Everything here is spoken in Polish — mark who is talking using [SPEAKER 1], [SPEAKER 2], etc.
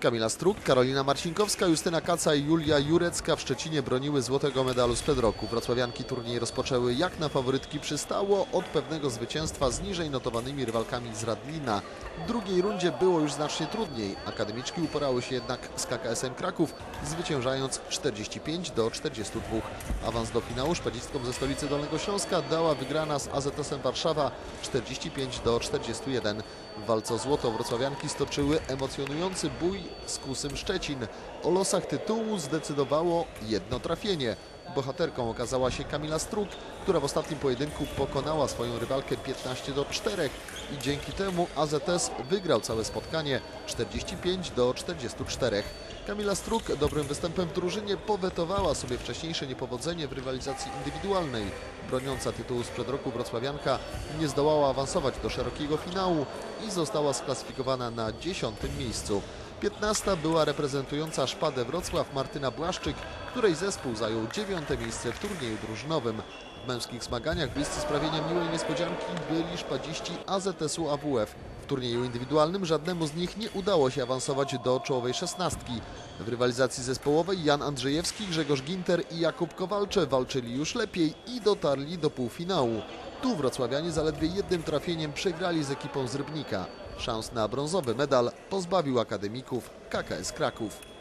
[SPEAKER 1] Kamila Struk, Karolina Marcinkowska, Justyna Kaca i Julia Jurecka w Szczecinie broniły złotego medalu sprzed roku. Wrocławianki turniej rozpoczęły jak na faworytki przystało od pewnego zwycięstwa z niżej notowanymi rywalkami z Radlina. W drugiej rundzie było już znacznie trudniej. Akademiczki uporały się jednak z KKS-em Kraków, zwyciężając 45 do 42. Awans do finału szpedzistkom ze stolicy Dolnego Śląska dała wygrana z AZS-em Warszawa 45 do 41. W walce o złoto wrocławianki stoczyły emocjonujący bój z Kusym Szczecin. O losach tytułu zdecydowało jedno trafienie. Bohaterką okazała się Kamila Struk, która w ostatnim pojedynku pokonała swoją rywalkę 15 do 4 i dzięki temu AZS wygrał całe spotkanie 45 do 44. Kamila Struk dobrym występem w drużynie powetowała sobie wcześniejsze niepowodzenie w rywalizacji indywidualnej. Broniąca tytułu sprzed roku wrocławianka nie zdołała awansować do szerokiego finału i została sklasyfikowana na 10 miejscu. 15 była reprezentująca Szpadę Wrocław Martyna Błaszczyk, której zespół zajął dziewiąte miejsce w turnieju drużynowym. W męskich zmaganiach bliscy sprawienia miłej niespodzianki byli szpadziści AZS-u AWF. Turnieju indywidualnym żadnemu z nich nie udało się awansować do czołowej szesnastki. W rywalizacji zespołowej Jan Andrzejewski, Grzegorz Ginter i Jakub Kowalcze walczyli już lepiej i dotarli do półfinału. Tu wrocławianie zaledwie jednym trafieniem przegrali z ekipą z Rybnika. Szans na brązowy medal pozbawił akademików KKS Kraków.